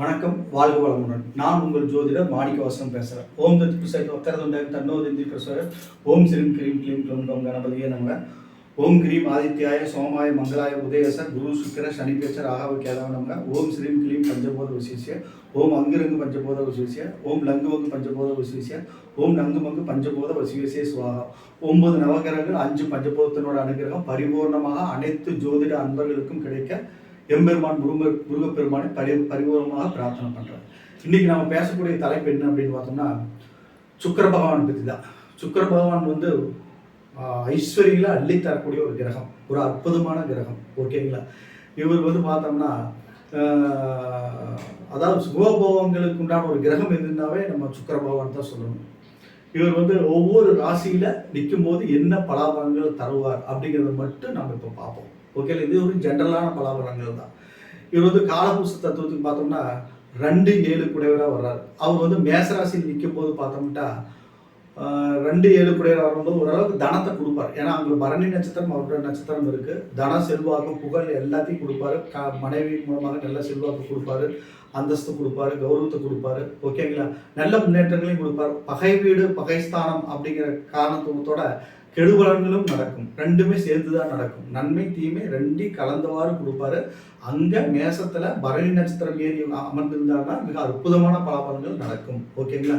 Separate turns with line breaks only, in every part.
வணக்கம் வாழ்க வளமுடன். நான் உங்கள் ஜோதிடர் மாணிக்கவாசனம் பேசுகிறேன் ஓம் தத் புசைத் வக்கரதுண்டன் தன்னோதிந்தி பிரசுர ஓம் ஸ்ரீம் கிரீம் க்ளீம் கிளம் கம் கணபதியே நம்ம ஓம் கிரீம் ஆதித்யாய சோமாய மங்களாய உதயச குரு சுக்கிர சனி பேச்சர் ராகவ கேதாவ நம்ம ஓம் ஸ்ரீம் கிளீம் பஞ்சபோத விசேஷிய. ஓம் அங்கிரங்கு பஞ்சபோத விசேஷிய. ஓம் லங்குமங்கு பஞ்சபோத விசேஷிய. ஓம் நங்குமங்கு பஞ்சபோத வசிவசே சுவாகா. ஒன்பது நவகிரகங்கள் அஞ்சு பஞ்சபோதத்தினோட அனுகிரகம் பரிபூர்ணமாக அனைத்து ஜோதிட அன்பர்களுக்கும் கிடைக்க எம்பெருமான் முருக முருகப்பெருமானை பரி பரிபூர்ணமாக பிரார்த்தனை பண்ணுறேன் இன்னைக்கு நம்ம பேசக்கூடிய தலைப்பு என்ன அப்படின்னு பார்த்தோம்னா சுக்கர பகவான் பற்றி தான் சுக்கர பகவான் வந்து ஐஸ்வர்யில அள்ளி தரக்கூடிய ஒரு கிரகம். ஒரு அற்புதமான கிரகம். ஓகேங்களா இவர் வந்து பார்த்தோம்னா அதாவது சுகபோகங்களுக்கு உண்டான ஒரு கிரகம் எதுனாவே நம்ம சுக்கர பகவான் தான் சொல்லணும். இவர் வந்து ஒவ்வொரு ராசியில நிற்கும் போது என்ன பலாபலங்கள் தருவார் அப்படிங்கிறத மட்டும் நம்ம இப்போ பார்ப்போம். ஓகேல இது ஒரு ஜென்ரலான பலாபலன்கள் தான். இவர் வந்து காலபூச தத்துவத்துக்கு பார்த்தோம்னா ரெண்டு ஏழு குடையவராக வர்றாரு. அவர் வந்து மேசராசியில் நிற்கும் போது பார்த்தோம்னா ரெண்டு ஏழு குடையராக வரும்போது ஓரளவுக்கு தனத்தை கொடுப்பார். ஏன்னா அங்கே பரணி நட்சத்திரம் அவரோட நட்சத்திரம் இருக்கு. தன செல்வாக்கு புகழ் எல்லாத்தையும் கொடுப்பாரு. க மனைவி மூலமாக நல்ல செல்வாக்கு கொடுப்பாரு. அந்தஸ்து கொடுப்பாரு. கௌரவத்தை கொடுப்பாரு. ஓகேங்களா நல்ல முன்னேற்றங்களையும் கொடுப்பார். பகை வீடு பகைஸ்தானம் அப்படிங்கிற காரணத்துவத்தோட கெடுபலன்களும் நடக்கும். ரெண்டுமே சேர்த்து தான் நடக்கும். நன்மை தீமை ரெண்டையும் கலந்தவாறு கொடுப்பாரு. அங்கே மேசத்தில் பரணி நட்சத்திரம் ஏறி அமர்ந்திருந்தாருன்னா மிக அற்புதமான பலாபலன்கள் நடக்கும். ஓகேங்களா?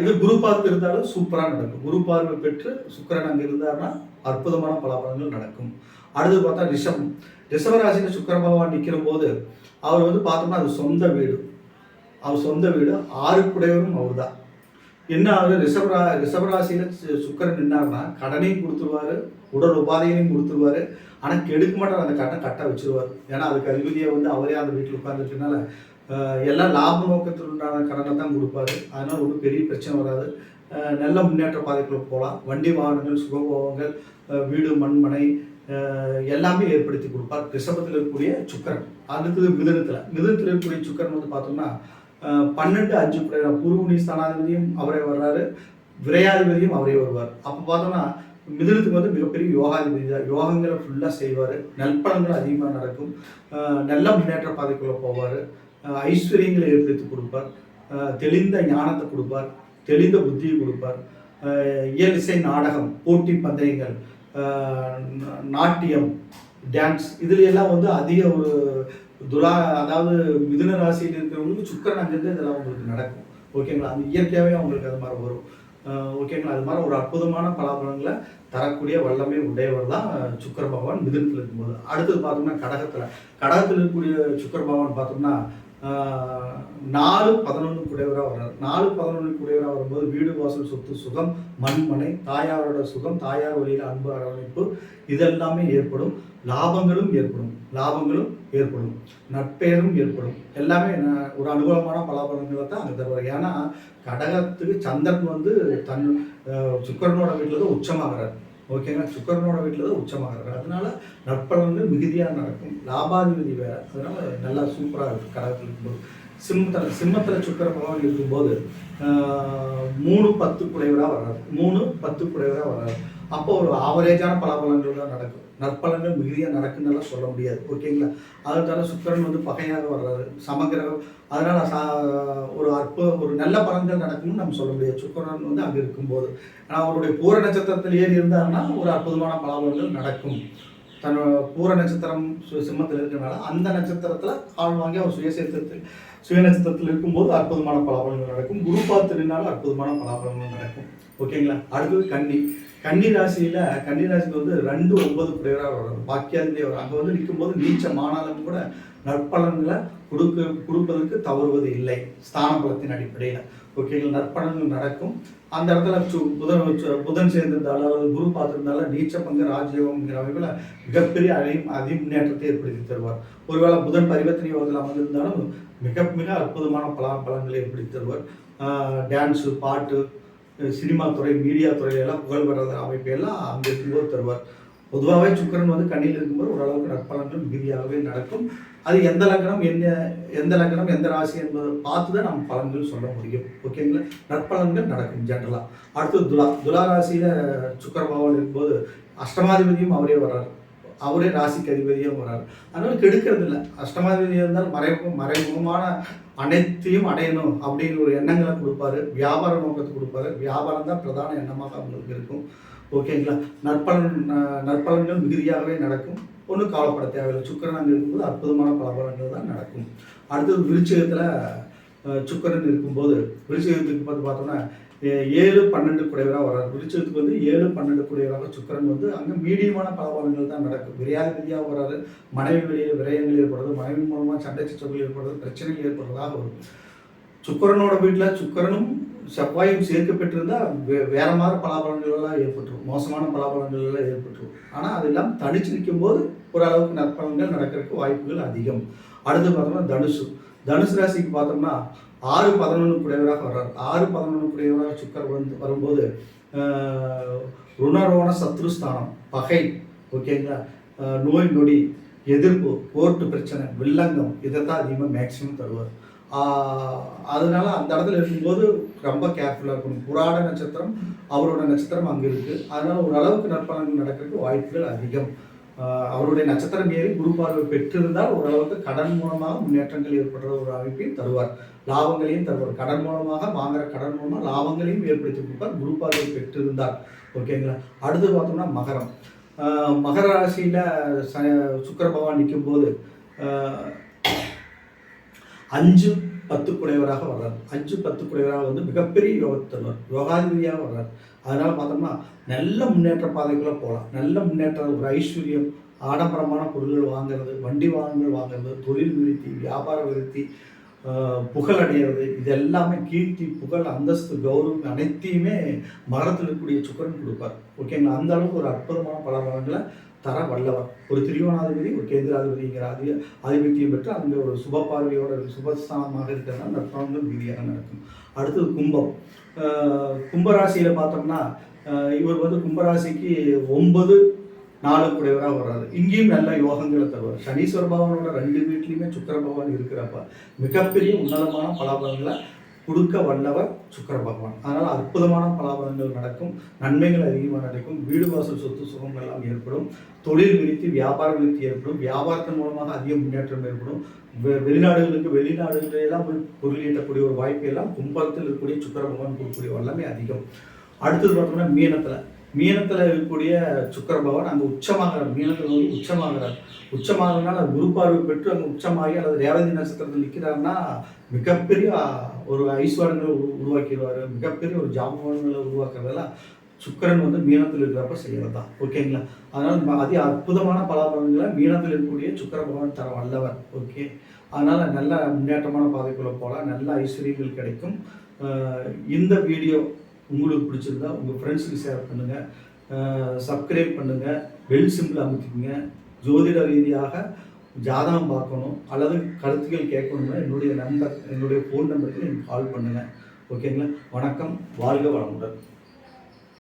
இது குரு பார்த்து இருந்தாலும் சூப்பராக நடக்கும். குரு பார்வை பெற்று சுக்கரன் அங்கே இருந்தாருன்னா அற்புதமான பலாபலன்கள் நடக்கும். அடுத்து பார்த்தா ரிஷபம். ரிஷபராசியில சுக்கர பகவான் நிற்கிற போது அவர் வந்து பார்த்தோம்னா அது சொந்த வீடு. அவர் சொந்த வீடு ஆறுக்குடையவரும் அவர் தான் என்ன ஆகுது? ரிஷபரா ரிஷபராசியில சு- சுக்கிரன் நின்னார்னா கடனையும் கொடுத்துருவாரு உடல் உபாதைகளையும் கொடுத்துருவாரு. ஆனால் கெடுக்க மாட்டார். அந்த கடனை கட்ட வச்சிருவார். ஏன்னா அதுக்கு அதிபதியை வந்து அவரே அந்த வீட்டில் உட்காந்துருக்கனால எல்லாம் லாப நோக்கத்தில் உண்டான கடனை தான் கொடுப்பாரு. அதனால ஒன்றும் பெரிய பிரச்சனை வராது. நல்ல முன்னேற்ற பாதைக்குள்ள போகலாம். வண்டி வாகனங்கள் சுகபோகங்கள் வீடு மண்மனை எல்லாமே ஏற்படுத்தி கொடுப்பார். ரிஷபத்தில் இருக்கக்கூடிய சுக்கரன். அடுத்தது மிதனத்தில். மிதனத்தில் இருக்கக்கூடிய சுக்கரன் வந்து பார்த்தோம்னா பன்னெண்டு அஞ்சு குடையவர் ஸ்தானாதிபதியும் அவரே வர்றாரு. விரையாதிபதியும் அவரே வருவார். அப்போ பார்த்தோம்னா மிதுனத்துக்கு வந்து மிகப்பெரிய யோகாதிபதி தான். யோகங்களை ஃபுல்லாக செய்வார். நற்பலன்கள் அதிகமாக நடக்கும். நல்ல முன்னேற்ற பாதைக்குள்ளே போவார். ஐஸ்வர்யங்களை ஏற்படுத்தி கொடுப்பார். தெளிந்த ஞானத்தை கொடுப்பார். தெளிந்த புத்தியை கொடுப்பார். இயலிசை இயல் இசை நாடகம் போட்டி பந்தயங்கள் நாட்டியம் டான்ஸ் இதுல எல்லாம் வந்து அதிக ஒரு துலா அதாவது மிதுன ராசியில் இருக்கிறவங்களுக்கு சுக்கரன் அங்கிருந்து இதெல்லாம் உங்களுக்கு நடக்கும். ஓகேங்களா அது இயற்கையாகவே அவங்களுக்கு அது மாதிரி வரும். ஓகேங்களா அது மாதிரி ஒரு அற்புதமான பலாபலங்களை தரக்கூடிய வல்லமை உடையவர் தான் சுக்கர பகவான் மிதுனத்தில் இருக்கும்போது. அடுத்தது பார்த்தோம்னா கடகத்தில். கடகத்தில் இருக்கக்கூடிய சுக்கர பகவான் பார்த்தோம்னா நாலு பதினொன்று குடையவராக வர்றார் நாலு பதினொன்று குடையவராக வரும்போது வீடு வாசல் சொத்து சுகம் மண்மனை தாயாரோட சுகம் தாயார் வழியில் அன்பு அரவணைப்பு இதெல்லாமே ஏற்படும். லாபங்களும் ஏற்படும். லாபங்களும் ஏற்படும். நட்பெயரும் ஏற்படும். எல்லாமே ஒரு அனுகூலமான பலாபலன்களை தான் அங்கே தருவார். ஏன்னா கடகத்துக்கு சந்திரன் வந்து தன் சுக்கரனோட வீட்டில் தான் உச்சமாகிறார். ஓகேங்களா? சுக்கரனோட வீட்டில் தான் உச்சமாக உச்சமாகிறார் அதனால நற்பலன்கள் மிகுதியாக நடக்கும். லாபாதிபதி வேறு. அதனால நல்லா சூப்பராக இருக்கும் கடகத்தில் இருக்கும்போது. சிம்மத்தில் சிம்மத்தில் சுக்கர பகவான் இருக்கும்போது மூணு பத்து குடைவராக வர்றாரு மூணு பத்து குடைவராக வர்றாரு அப்போ ஒரு ஆவரேஜான பலாபலன்கள் தான் நடக்கும். நற்பலன்கள் மிகுதியாக நடக்குன்னு சொல்ல முடியாது. ஓகேங்களா அதனால சுக்கரன் வந்து பகையாக வர்றாரு. சமகிரகம் அதனால் சா- ஒரு அற்ப ஒரு நல்ல பலன்கள் நடக்கும்னு நம்ம சொல்ல முடியாது. சுக்கரன் வந்து அங்கே இருக்கும்போது. ஆனால் அவருடைய பூர நட்சத்திரத்தில் ஏறி இருந்தாருன்னா ஒரு அற்புதமான பலாபலன்கள் நடக்கும். தன்னோட பூர நட்சத்திரம் சு- சிம்மத்தில் இருக்கிறனால அந்த நட்சத்திரத்தில் ஆள் வாங்கி அவர் சுயசேத்திரத்தில் சுய நட்சத்திரத்தில் இருக்கும்போது அற்புதமான பலபலங்கள் நடக்கும். குரு பார்த்து நின்னாலும் அற்புதமான பலாபலன்கள் நடக்கும். ஓகேங்களா அடுத்தது கன்னி. கன்னி ராசியில கன்னி ராசிக்கு வந்து ரெண்டு ஒன்பது குடையராக வரும். பாக்கியாதிபதி அங்கே வந்து நிற்கும்போது நீச்சமானாலும் கூட நற்பலன்களை கொடுக்க கொடுப்பதற்கு தவறுவது இல்லை. ஸ்தான பலத்தின் அடிப்படையில் ஓகேங்களா நற்பலன்கள் நடக்கும். அந்த இடத்துல சு- புதன் வச்சு- புதன் சேர்ந்திருந்தாலும் அல்லது குரு பார்த்துருந்தாலும் நீச்ச பங்கு ராஜயோகம்ங்கிற அமைப்பில் மிகப்பெரிய அதி அதி முன்னேற்றத்தை ஏற்படுத்தி தருவார். ஒருவேளை புதன் பரிவர்த்தனை யோகத்தில் அமர்ந்திருந்தாலும் மிக மிக அற்புதமான பல பலன்களை ஏற்படுத்தி தருவார். டான்ஸு பாட்டு சினிமா துறை மீடியா துறையிலெல்லாம் புகழ் பெறாத அமைப்பெல்லாம் அங்கே இருக்கும்போது தருவார். பொதுவாகவே சுக்கிரன் வந்து கண்ணியில் இருக்கும்போது ஓரளவுக்கு நற்பலன்கள் மிகுதியாகவே நடக்கும். அது எந்த லக்னம் என்ன எந்த லக்னம் எந்த ராசி என்பதை பார்த்து தான் நம்ம பலன்கள் சொல்ல முடியும். ஓகேங்களா நற்பலன்கள் நடக்கும் ஜென்ரலாக அடுத்து துலா. துலா ராசியில் சுக்கர பாவல் இருக்கும்போது அஷ்டமாதிபதியும் அவரே வர்றார். அவரே ராசிக்கு அதிபதியாக போகிறாரு அதனால கெடுக்கிறது இல்லை. அஷ்டமாதிபதி இருந்தால் மறைமுக மறைமுகமான அனைத்தையும் அடையணும் அப்படிங்கிற ஒரு எண்ணங்களை கொடுப்பாரு. வியாபார நோக்கத்தை கொடுப்பாரு. வியாபாரம் தான் பிரதான எண்ணமாக அவங்களுக்கு இருக்கும். ஓகேங்களா நற்பலன் நற்பலன்கள் மிகுதியாகவே நடக்கும். ஒன்றும் கவலைப்பட தேவையில்லை. சுக்கரன் அங்கே இருக்கும்போது அற்புதமான பலபலன்கள் தான் நடக்கும். அடுத்தது விருச்சகத்தில் சுக்கரன் இருக்கும்போது விருச்சகத்துக்கு பார்த்து பார்த்தோம்னா ஏழு பன்னெண்டு குடையவராக வர்றார். விருச்சத்துக்கு வந்து ஏழு பன்னெண்டு குடையவராக சுக்கிரன் வந்து அங்கே மீடியமான பலபலங்கள் தான் நடக்கும். விரையாதிபதியாக வர்றாரு. மனைவி வெளியில் விரயங்கள் ஏற்படுறது மனைவி மூலமாக சண்டை சச்சரவுகள் ஏற்படுறது பிரச்சனைகள் ஏற்படுறதாக வரும். சுக்கிரனோட வீட்டில் சுக்கரனும் செவ்வாயும் சேர்க்கப்பட்டிருந்தா வே- வேற மாதிரி பலாபலங்கள்லாம் ஏற்பட்டுரும். மோசமான பலாபலங்கள்லாம் ஏற்பட்டுரும். ஆனால் இல்லாமல் தனிச்சு நிற்கும் போது ஓரளவுக்கு நற்பலன்கள் நடக்கிறதுக்கு வாய்ப்புகள் அதிகம். அடுத்து பார்த்தோம்னா தனுசு. தனுசு ராசிக்கு பார்த்தோம்னா ஆறு பதினொன்று புடையவராக வர்றார். ஆறு பதினொன்று புடையவராக சுக்கர் வந்து வரும்போது ருணரோண சத்ருஸ்தானம் பகை ஓகேங்களா நோய் நொடி எதிர்ப்பு கோர்ட்டு பிரச்சனை வில்லங்கம் இதை தான் அதிகமாக மேக்சிமம் தருவார் அதனால அந்த இடத்துல இருக்கும்போது ரொம்ப கேர்ஃபுல்லாக இருக்கணும். புராட நட்சத்திரம் அவரோட நட்சத்திரம் அங்கே இருக்குது அதனால ஓரளவுக்கு நற்பலன்கள் நடக்கிறதுக்கு வாய்ப்புகள் அதிகம். அவருடைய நட்சத்திரம் ஏறி குரு பார்வை பெற்றிருந்தால் ஓரளவுக்கு கடன் மூலமாக முன்னேற்றங்கள் ஏற்படுற ஒரு அமைப்பையும் தருவார். லாபங்களையும் தருவார். கடன் மூலமாக வாங்குற கடன் மூலமாக லாபங்களையும் ஏற்படுத்தி கொடுப்பார். குரு பார்வை பெற்றிருந்தார் ஓகேங்களா அடுத்து பார்த்தோம்னா மகரம். மகர ராசியில் ச சுக்கர பகவான் நிற்கும் போது அஞ்சு பத்து குடைவராக வர்றார். அஞ்சு பத்து குடைவராக வந்து மிகப்பெரிய யோகத்தினர் யோகாதிபதியாக வர்றார். அதனால் பார்த்தோம்னா நல்ல முன்னேற்ற பாதைக்குள்ளே போகலாம். நல்ல முன்னேற்றம் ஒரு ஐஸ்வர்யம் ஆடம்பரமான பொருட்கள் வாங்குறது வண்டி வாகனங்கள் வாங்குறது தொழில் விருத்தி வியாபார விருத்தி புகழடைகிறது புகழ் அடையிறது இது எல்லாமே கீர்த்தி புகழ் அந்தஸ்து கௌரவம் அனைத்தையுமே மரத்தில் இருக்கக்கூடிய சுக்கரன் கொடுப்பார். ஓகேங்களா? அந்த அளவுக்கு ஒரு அற்புதமான பல பலன்களை தர வல்லவர் ஒரு திரியோணாதிபதி ஒரு கேந்திராதிபதிங்கிற அதி ஆதிபத்தியம் பெற்று அந்த ஒரு சுப பார்வையோட சுபஸ்தானமாக இருக்கிறதுனால நற்பலன்கள் மீதியாக நடக்கும். அடுத்தது கும்பம். கும்பராசியில் பார்த்தோம்னா இவர் வந்து கும்பராசிக்கு ஒன்பது நாலு குடையவராக வர்றாரு. இங்கேயும் நல்ல யோகங்களை தருவார். சனீஸ்வர பகவானோட ரெண்டு வீட்லேயுமே சுக்கர பகவான் இருக்கிறப்ப மிகப்பெரிய உன்னதமான பலாபலங்களை கொடுக்க வல்லவர் சுக்கர பகவான். அதனால் அற்புதமான பலாபலங்கள் நடக்கும் நன்மைகள் அதிகமாக நடக்கும் வீடு வாசல் சொத்து சுகங்கள் எல்லாம் ஏற்படும் தொழில் விரித்து வியாபார விரித்து ஏற்படும் வியாபாரத்தின் மூலமாக அதிக முன்னேற்றம் ஏற்படும். வெ- வெளிநாடுகளுக்கு வெளிநாடுகளெல்லாம் போய் பொருள் ஈட்டக்கூடிய ஒரு வாய்ப்பு எல்லாம் கும்பத்தில் இருக்கக்கூடிய சுக்கர பகவான் கொடுக்கக்கூடிய வல்லமை அதிகம். அடுத்தது பார்த்தோம்னா மீனத்தில். மீனத்தில் இருக்கக்கூடிய சுக்கர பகவான் அங்கே உச்சமாகிறார் மீனத்தில் வந்து உச்சமாகிறார். உச்சமாகிறதுனால குரு பார்வை பெற்று அங்கே உச்சமாகி அல்லது ரேவதி நட்சத்திரத்தில் நிற்கிறாருன்னா மிகப்பெரிய ஒரு ஐஸ்வரங்களை உரு உருவாக்கிடுவார். மிகப்பெரிய ஒரு ஜாமங்களை உருவாக்குறதெல்லாம் சுக்கிரன் வந்து மீனத்தில் இருக்கிறப்ப செய்கிறது தான் ஓகேங்களா? அதனால் அதி அற்புதமான பலாபலன்களை மீனத்தில் இருக்கக்கூடிய சுக்கிர பகவான் தர வல்லவர். ஓகே? அதனால் நல்ல முன்னேற்றமான பாதைக்குள்ளே போகலாம் நல்ல ஐஸ்வர்யங்கள் கிடைக்கும். இந்த வீடியோ உங்களுக்கு பிடிச்சிருந்தா உங்கள் ஃப்ரெண்ட்ஸுக்கு ஷேர் பண்ணுங்கள் சப்ஸ்கிரைப் பண்ணுங்கள் பெல் சிம்பிள் அமைச்சிக்கோங்க ஜோதிட ரீதியாக ஜாதகம் பார்க்கணும் அல்லது கருத்துக்கள் கேட்கணும்னா என்னுடைய நம்பர் என்னுடைய ஃபோன் நம்பருக்கு நீங்கள் கால் பண்ணுங்கள் ஓகேங்களா வணக்கம் வாழ்க வளமுடன்.